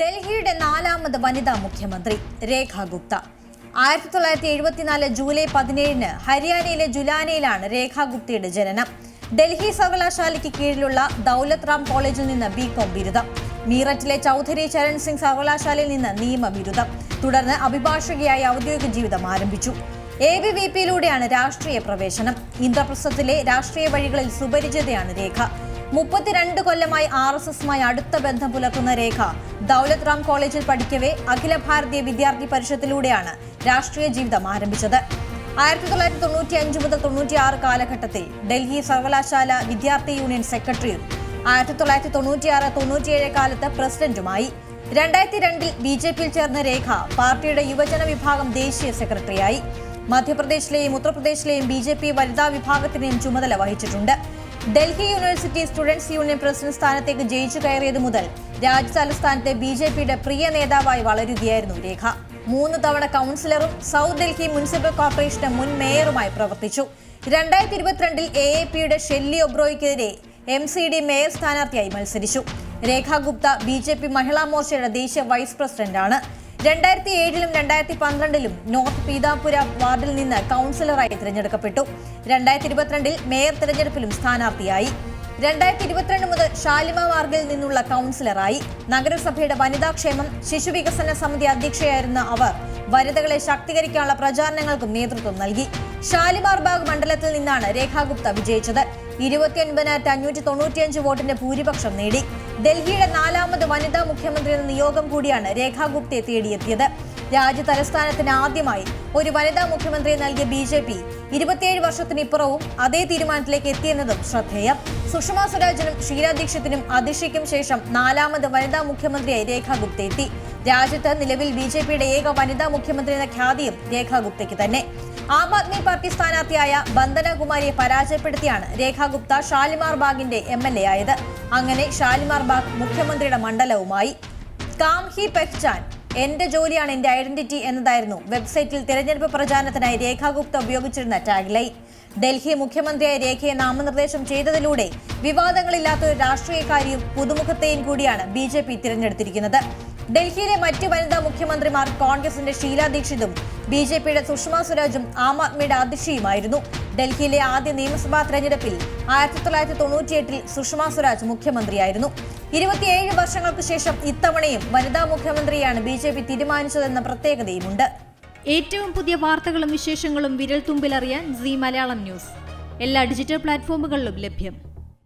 ഡൽഹിയുടെ നാലാമത് വനിതാ മുഖ്യമന്ത്രി രേഖ ഗുപ്ത. ആയിരത്തി തൊള്ളായിരത്തി എഴുപത്തിനാല് ജൂലൈ പതിനേഴിന് ഹരിയാനയിലെ ജുലാനയിലാണ് രേഖ ഗുപ്തയുടെ ജനനം. ഡൽഹി സർവകലാശാലയ്ക്ക് കീഴിലുള്ള ദൗലത് റാം കോളേജിൽ നിന്ന് ബി കോം ബിരുദം. മീററ്റിലെ ചൗധരി ചരൺ സിംഗ് സർവകലാശാലയിൽ നിന്ന് നിയമ ബിരുദം. തുടർന്ന് അഭിഭാഷകയായി ഔദ്യോഗിക ജീവിതം ആരംഭിച്ചു. എ ബി വി പിയിലൂടെയാണ് രാഷ്ട്രീയ പ്രവേശനം. ഇന്ദ്രപ്രസ്ഥത്തിലെ രാഷ്ട്രീയ വഴികളിൽ സുപരിചിതയാണ് രേഖ. മുപ്പത്തിരണ്ട് കൊല്ലമായി ആർ എസ് എസുമായി അടുത്ത ബന്ധം പുലർത്തുന്ന രേഖ ദൗലത് റാം കോളേജിൽ പഠിക്കവേ അഖില ഭാരതീയ വിദ്യാർത്ഥി പരിഷത്തിലൂടെയാണ് രാഷ്ട്രീയ ജീവിതം ആരംഭിച്ചത്. ആയിരത്തി തൊള്ളായിരത്തി തൊണ്ണൂറ്റി അഞ്ച് മുതൽ തൊണ്ണൂറ്റിയാറ് കാലഘട്ടത്തിൽ ഡൽഹി സർവകലാശാല വിദ്യാർത്ഥി യൂണിയൻ സെക്രട്ടറിയും ആയിരത്തി തൊള്ളായിരത്തി തൊണ്ണൂറ്റിയാറ് തൊണ്ണൂറ്റിയേഴ് കാലത്ത് പ്രസിഡന്റുമായി. രണ്ടായിരത്തി രണ്ടിൽ ബി ജെ പിയിൽ ചേർന്ന രേഖ പാർട്ടിയുടെ യുവജന വിഭാഗം ദേശീയ സെക്രട്ടറിയായി. മധ്യപ്രദേശിലെയും ഉത്തർപ്രദേശിലെയും ബി ജെ പി വനിതാ വിഭാഗത്തിനെയും ചുമതല വഹിച്ചിട്ടുണ്ട്. Delhi university students union president സ്ഥാനത്തേക്ക് ജയിച്ചു കയറിയത് മുതൽ രാജ്യതലസ്ഥാനത്തെ ബി ജെ പിയുടെ പ്രിയ നേതാവായി വളരുകയായിരുന്നു രേഖ. മൂന്ന് തവണ കൗൺസിലറും സൗത്ത് ഡൽഹി മുനിസിപ്പൽ കോർപ്പറേഷന്റെ മുൻ മേയറുമായി പ്രവർത്തിച്ചു. രണ്ടായിരത്തി ഇരുപത്തിരണ്ടിൽ എ എ പിയുടെ ഷെല്ലി ഒബ്രോയ്ക്കെതിരെ എം സി ഡി മേയർ സ്ഥാനാർത്ഥിയായി മത്സരിച്ചു. Rekha Gupta B J P മഹിളാ മോർച്ചയുടെ ദേശീയ വൈസ് പ്രസിഡന്റാണ്. രണ്ടായിരത്തി ഏഴിലും രണ്ടായിരത്തി പന്ത്രണ്ടിലും നോർത്ത് പീതാപുര വാർഡിൽ നിന്ന് കൗൺസിലറായി തിരഞ്ഞെടുക്കപ്പെട്ടു. രണ്ടായിരത്തി ഇരുപത്തിരണ്ടിൽ മേയർ തിരഞ്ഞെടുപ്പിലും സ്ഥാനാർത്ഥിയായി. രണ്ടായിരത്തി ഇരുപത്തിരണ്ട് മുതൽ ഷാലിമ മാർഗിൽ നിന്നുള്ള കൗൺസിലറായി. നഗരസഭയുടെ വനിതാക്ഷേമം ശിശുവികസന സമിതി അധ്യക്ഷയായിരുന്ന അവർ വനിതകളെ ശാക്തീകരിക്കാനുള്ള പ്രചാരണങ്ങൾക്കും നേതൃത്വം നൽകി. ഷാലിമാർ ബാഗ് മണ്ഡലത്തിൽ നിന്നാണ് രേഖാ ഗുപ്ത വിജയിച്ചത്. ഇരുപത്തിയൊൻപതിനായിരത്തി അഞ്ഞൂറ്റി തൊണ്ണൂറ്റിയഞ്ച് വോട്ടിന്റെ ഭൂരിപക്ഷം നേടി. ഡൽഹിയുടെ നാലാമത് വനിതാ മുഖ്യമന്ത്രി എന്ന നിയോഗം കൂടിയാണ് രേഖാ ഗുപ്തയെ തേടിയെത്തിയത്. രാജ്യ തലസ്ഥാനത്തിന് ആദ്യമായി ഒരു വനിതാ മുഖ്യമന്ത്രിയെ നൽകിയ ബി ജെ പി ഇരുപത്തിയേഴ് വർഷത്തിനിപ്പുറവും അതേ തീരുമാനത്തിലേക്ക് എത്തിയെന്നതും ശ്രദ്ധേയം. സുഷമ സ്വരാജിനും ഷീല ദീക്ഷിത്തിനും ശേഷം നാലാമത് വനിതാ മുഖ്യമന്ത്രിയായി രേഖാ ഗുപ്ത എത്തി രാജ്യത്ത് നിലവിൽ ബി ജെ പിയുടെ ഏക വനിതാ മുഖ്യമന്ത്രി എന്ന ഖ്യാതിയും രേഖാ ഗുപ്തയ്ക്ക് തന്നെ. ആം ആദ്മി പാർട്ടി സ്ഥാനാർത്ഥിയായ ബന്ദന കുമാരിയെ പരാജയപ്പെടുത്തിയാണ് രേഖാ ഗുപ്ത ഷാലിമാർ ബാഗിന്റെ എം എൽ എ ആയത്. അങ്ങനെ ഷാലിമാർ ബാഗ് മുഖ്യമന്ത്രിയുടെ മണ്ഡലവുമായി. കാം ഹി പെഹ്ചാൻ എന്റെ ജോലിയാണ് എന്റെ ഐഡന്റിറ്റി എന്നതായിരുന്നു വെബ്സൈറ്റിൽ തിരഞ്ഞെടുപ്പ് പ്രചാരണത്തിനായി രേഖാ ഗുപ്ത ഉപയോഗിച്ചിരുന്ന ടാഗ് ലൈൻ ഡൽഹി മുഖ്യമന്ത്രിയായി രേഖയെ നാമനിർദ്ദേശം ചെയ്തതിലൂടെ വിവാദങ്ങളില്ലാത്ത ഒരു രാഷ്ട്രീയക്കാരിയും പുതുമുഖത്തെയും കൂടിയാണ് ബി ജെ പി തിരഞ്ഞെടുത്തിരിക്കുന്നത്. ഡൽഹിയിലെ മറ്റ് വനിതാ മുഖ്യമന്ത്രിമാർ കോൺഗ്രസിന്റെ ഷീല ദീക്ഷിതും ബി ജെ പിയുടെ സുഷമ സ്വരാജും ആം ആദ്മിയുടെ അതിശയുമായിരുന്നു. ഡൽഹിയിലെ ആദ്യ നിയമസഭാ തെരഞ്ഞെടുപ്പിൽ ആയിരത്തി തൊള്ളായിരത്തി തൊണ്ണൂറ്റിയെട്ടിൽ സുഷമ സ്വരാജ് മുഖ്യമന്ത്രിയായിരുന്നു. ഇരുപത്തിയേഴ് വർഷങ്ങൾക്ക് ശേഷം ഇത്തവണയും വനിതാ മുഖ്യമന്ത്രിയാണ് ബി ജെ പി തീരുമാനിച്ചതെന്ന പ്രത്യേകതയുമുണ്ട്. ഏറ്റവും പുതിയ വാർത്തകളും വിശേഷങ്ങളും വിരൽ തുമ്പിലറിയാൻ സി മലയാളം ന്യൂസ്. എല്ലാ ഡിജിറ്റൽ പ്ലാറ്റ്ഫോമുകളിലും ലഭ്യം.